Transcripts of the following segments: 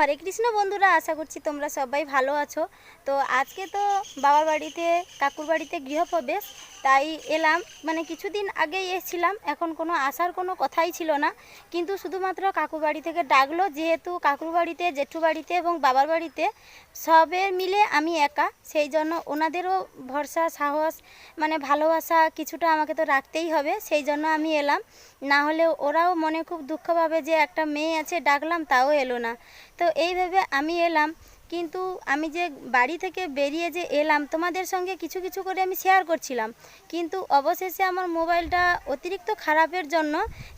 হরে কৃষ্ণ বন্ধুরা, আশা করছি তোমরা সবাই ভালো আছো। তো আজকে তো বাবার বাড়িতে, কাকুর বাড়িতে গৃহপ্রবেশ, তাই এলাম। মানে কিছুদিন আগেই এসেছিলাম, এখন কোনো আসার কোনো কথাই ছিল না। কিন্তু শুধুমাত্র কাকুর বাড়ি থেকে ডাকলো, যেহেতু কাকুর বাড়িতে জেঠু বাড়িতে এবং বাবার বাড়িতে সবে মিলে আমি একা, সেই জন্য ওনাদেরও ভরসা, সাহস মানে ভালোবাসা কিছুটা আমাকে তো রাখতেই হবে, সেই জন্য আমি এলাম। না হলে ওরাও মনে খুব দুঃখ পাবে যে একটা মেয়ে আছে, ডাকলাম, তাও এলো না। তো এইভাবে আমি এলাম, কিন্তু আমি যে বাড়ি থেকে বেরিয়ে যে এলাম, তোমাদের সঙ্গে কিছু কিছু করে আমি শেয়ার করছিলাম। কিন্তু অবশেষে আমার মোবাইলটা অতিরিক্ত খারাপের জন্য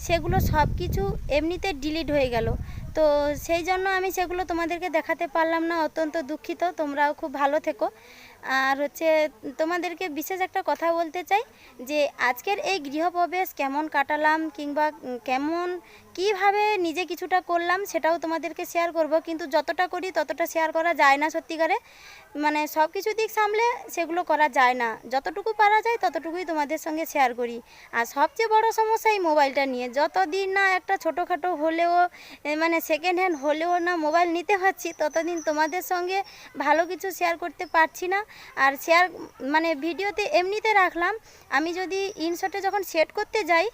সেগুলো সব কিছু এমনিতে ডিলিট হয়ে গেল। তো সেই জন্য আমি সেগুলো তোমাদেরকে দেখাতে পারলাম না, অত্যন্ত দুঃখিত, তোমরাও খুব ভালো থেকো। আর হচ্ছে তোমাদেরকে বিশেষ একটা কথা বলতে চাই যে, আজকের এই গৃহপ্রবেশ কেমন কাটালাম কিংবা কেমন কীভাবে নিজে কিছুটা করলাম সেটাও তোমাদেরকে শেয়ার করব। কিন্তু যতটা করি ততটা শেয়ার করা যায় না সত্যিকারে। মানে সব কিছু দিক সামলে সেগুলো করা যায় না। যতটুকু পারা যায় ততটুকুই তোমাদের সঙ্গে শেয়ার করি। আর সবচেয়ে বড় সমস্যা এই মোবাইলটা নিয়ে। যতদিন না একটা ছোটোখাটো হলেও মানে সেকেন্ড হ্যান্ড হলেও না মোবাইল নিতে পারছি, ততদিন তোমাদের সঙ্গে ভালো কিছু শেয়ার করতে পারছি না। আর শেয়ার মানে ভিডিওতে এমনিতে রাখলাম। আমি যদি ইনশটে যখন সেট করতে যাই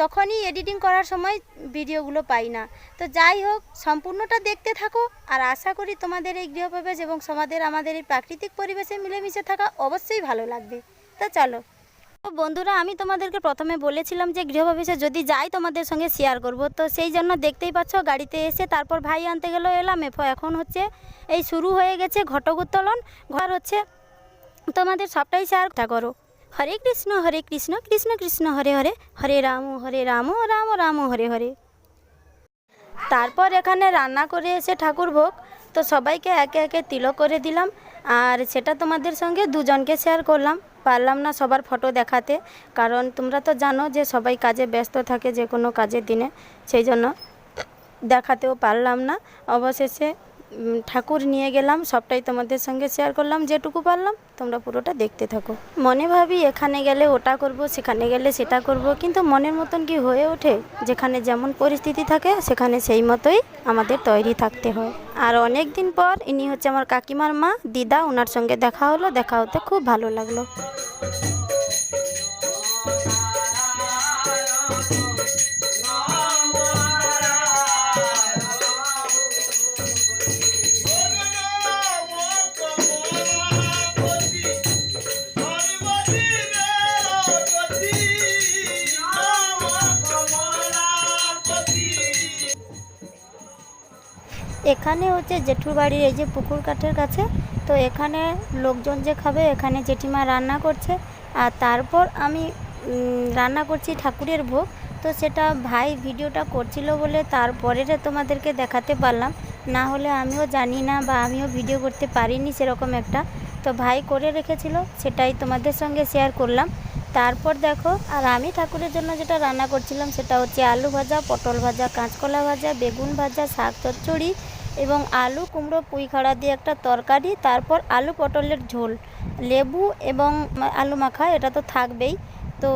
তখনই এডিটিং করার সময় ভিডিওগুলো পাই না। তো যাই হোক, সম্পূর্ণটা দেখতে থাকো আর আশা করি তোমাদের এই গৃহপ্রবেশ এবং সমাদের আমাদের এই প্রাকৃতিক পরিবেশে মিলেমিশে থাকা অবশ্যই ভালো লাগবে। তো চলো। তো বন্ধুরা, আমি তোমাদেরকে প্রথমে বলেছিলাম যে গৃহপ্রবেশে যদি যাই তোমাদের সঙ্গে শেয়ার করব। তো সেই জন্য দেখতেই পাচ্ছ গাড়িতে এসে তারপর ভাই আনতে গেল, এলাম। এখন হচ্ছে এই শুরু হয়ে গেছে ঘটক উত্তোলন। ঘর হচ্ছে তোমাদের সবটাই শেয়ারটা করো। হরে কৃষ্ণ হরে কৃষ্ণ কৃষ্ণ কৃষ্ণ, হরে হরে। হরে রাম হরে রাম রাম রাম, হরে হরে। তারপর এখানে রান্না করে এসে ঠাকুর ভোগ। তো সবাইকে একে একে তিলক করে দিলাম। আর সেটা তোমাদের সঙ্গে দুজনকে শেয়ার করলাম। পারলাম না সবার ফটো দেখাতে। কারণ তোমরা তো জানো যে সবাই কাজে ব্যস্ত থাকে যে কোনো কাজের দিনে। সেই জন্য দেখাতেও পারলাম না। অবশেষে ঠাকুর নিয়ে গেলাম, সবটাই তোমাদের সঙ্গে শেয়ার করলাম, যেটুকু পারলাম, তোমরা পুরোটা দেখতে থাকো। মনে ভাবি এখানে গেলে ওটা করব, সেখানে গেলে সেটা করব, কিন্তু মনের মতন কি হয়ে ওঠে? যেখানে যেমন পরিস্থিতি থাকে, সেখানে সেই মতোই আমাদের তৈরি থাকতে হয়। আর অনেক দিন পর ইনি হচ্ছে আমার কাকিমার মা, দিদা ওনার সঙ্গে দেখা হলো, দেখা হতে খুব ভালো লাগল। এখানে হচ্ছে জেঠুর বাড়ির এই যে পুকুর কাঠের কাছে, তো এখানে লোকজন যে খাবে, এখানে জেঠিমা রান্না করছে। আর তারপর আমি রান্না করছি ঠাকুরের ভোগ। তো সেটা ভাই ভিডিওটা করছিল বলে তারপরে তোমাদেরকে দেখাতে পারলাম। না হলে আমিও জানি না বা আমিও ভিডিও করতে পারিনি সেরকম একটা। তো ভাই করে রেখেছিল, সেটাই তোমাদের সঙ্গে শেয়ার করলাম। তারপর দেখো, আর আমি ঠাকুরের জন্য যেটা রান্না করছিলাম সেটা হচ্ছে আলু ভাজা, পটল ভাজা, কাঁচকলা ভাজা, বেগুন ভাজা, শাক চচ্চড়ি এবং আলু, কুমড়ো, পুঁই খাড়া দিয়ে একটা তরকারি, তারপর আলু পটলের ঝোল, লেবু এবং আলু মাখা, এটা তো থাকবেই। তো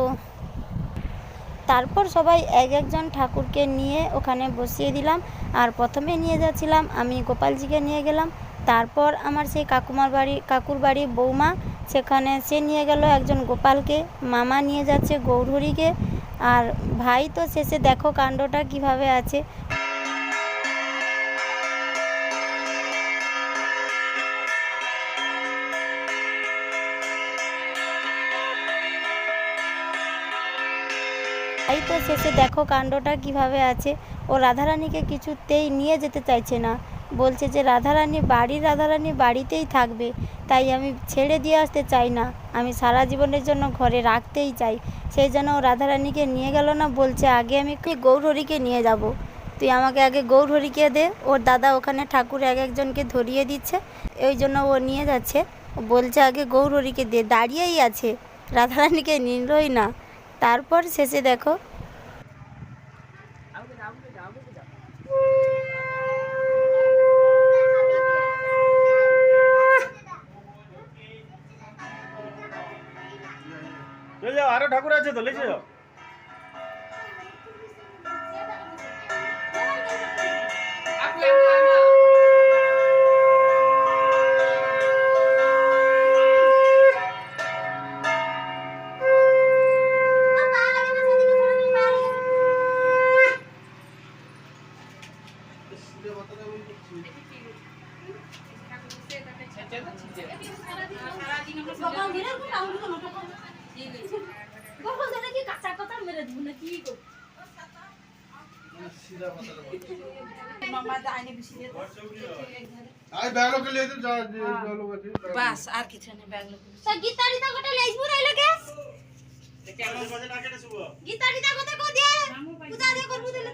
তারপর সবাই এক একজন ঠাকুরকে নিয়ে ওখানে বসিয়ে দিলাম। আর প্রথমে নিয়ে যাচ্ছিলাম, আমি গোপালজিকে নিয়ে গেলাম। তারপর আমার সেই কাকুমার বাড়ি, কাকুর বাড়ি বৌমা, সেখানে সে নিয়ে গেল একজন গোপালকে, মামা নিয়ে যাচ্ছে গৌরহরিকে। আর ভাই তো শেষে দেখো কাণ্ডটা কীভাবে আছে। এই তো শেষে দেখো কাণ্ডটা কীভাবে আছে। ও রাধারানীকে কিছুতেই নিয়ে যেতে চাইছে না। বলছে যে, রাধারানী বাড়ির রাধারানী বাড়িতেই থাকবে। তাই আমি ছেড়ে দিয়ে আসতে চাই না। আমি সারা জীবনের জন্য ঘরে রাখতেই চাই। সেই জন্য ও রাধারানীকে নিয়ে গেল না, বলছে, আগে আমি গৌরহরিকে নিয়ে যাব। তুই আমাকে আগে গৌরহরিকে দে। ওর দাদা ওখানে ঠাকুর এক একজনকে ধরিয়ে দিচ্ছে। ওই জন্য ও নিয়ে যাচ্ছে। বলছে, আগে গৌরহরিকে দে। দাঁড়িয়েই আছে। রাধারানীকে নিলই না। তারপর শেষে দেখো। আরও ঠাকুর আছে তো লিখে যাও। मेरो झुन के को बास अर्कै छैन ब्याग्लो गीता रिता गोटे ल्याइसु रहिलो ग्यास गीता रिता गोटे को दिए पूजा दिए गर्नु दिले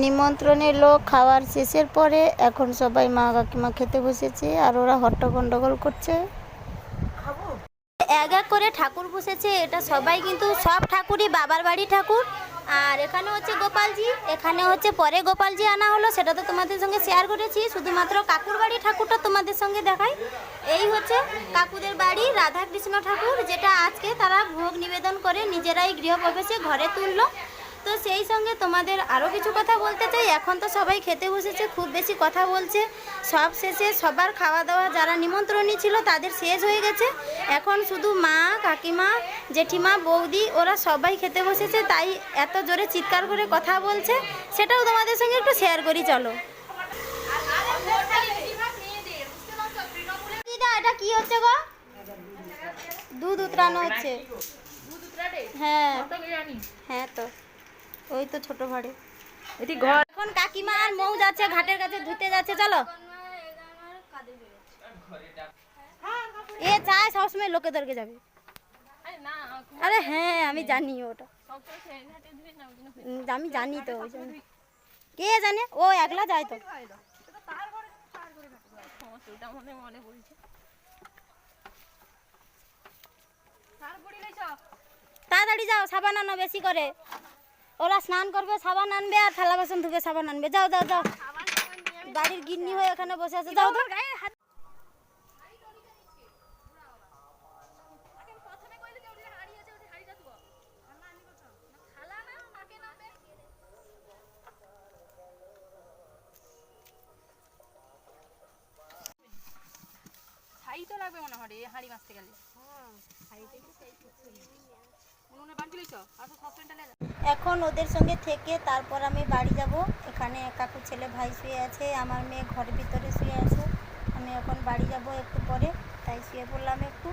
নিমন্ত্রণের লোক খাওয়ার শেষের পরে এখন সবাই মা কাকিমা খেতে বসেছে আর ওরা হট্ট গন্ডগোল করছে। এক এক করে ঠাকুর বসেছে, এটা সবাই কিন্তু সব ঠাকুরই বাবার বাড়ি ঠাকুর। আর এখানে হচ্ছে গোপালজি, এখানে হচ্ছে পরে গোপালজি আনা হলো, সেটা তো তোমাদের সঙ্গে শেয়ার করেছি। শুধুমাত্র কাকুর বাড়ি ঠাকুরটা তোমাদের সঙ্গে দেখাই। এই হচ্ছে কাকুদের বাড়ি, রাধাকৃষ্ণ ঠাকুর, যেটা আজকে তারা ভোগ নিবেদন করে নিজেরাই গৃহপ্রবেশে ঘরে তুললো। তো সেই সঙ্গে তোমাদের আরও কিছু কথা বলতে চাই। এখন তো সবাই খেতে বসেছে খুব বেশি কথা বলছে। সব শেষে সবার খাওয়া দাওয়া যারা নিমন্ত্রণী ছিল তাদের শেষ হয়ে গেছে। এখন শুধু মা কাকিমা জেঠিমা বৌদি ওরা সবাই খেতে বসেছে তাই এত জোরে চিৎকার করে কথা বলছে। সেটাও তোমাদের সঙ্গে একটু শেয়ার করি চলো। দিদা এটা কি হচ্ছে গো? দুধ উতরানো হচ্ছে। হ্যাঁ। হ্যাঁ তো। ওই তো ছোট ভাড়ে এটি ঘর। এখন কাকিমা আর মৌ যাচ্ছে ঘাটের কাছে ধুতে যাচ্ছে চলো। এ চায় সবসময় লোকেদেরকে যাবে। আরে হ্যাঁ আমি জানি ওটা। আমি জানি তো ওই জন্য। কে জানে? ও একলা যায় তো। তাড়াতাড়ি যাও সাবান আনো বেশি করে। ওরা স্নান করবে সাবান আনবে আর থালা বাসন ধুবে সাবান আনবে। যাও যাও যাও। বাড়ির গিন্নি হয়ে এখানে বসে আছে। যাও তো ছাই তো লাগবে মনে হয় হাঁড়ি মাছতে গেলে। উনুনে বাঁধি এখন ওদের সঙ্গে থেকে তারপর আমি বাড়ি যাব। এখানে কাকু ছেলে ভাই শুয়ে আছে, আমার মেয়ে ঘরের ভিতরে শুয়ে আছে। আমি এখন বাড়ি যাব একটু পরে, তাই শুয়ে পড়লাম একটু।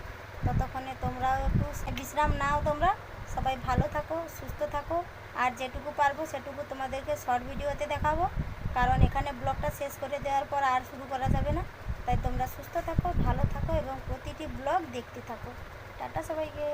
ততক্ষণে তোমরাও একটু বিশ্রাম নাও তোমরা। সবাই ভালো থাকো, সুস্থ থাকো। আর যেটুকু পারব সেটুকু তোমাদেরকে শর্ট ভিডিওতে দেখাবো। কারণ এখানে ব্লগটা শেষ করে দেওয়ার পর আর শুরু করা যাবে না। তাই তোমরা সুস্থ থাকো, ভালো থাকো এবং প্রতিটি ব্লগ দেখতে থাকো। টাটা সবাইকে।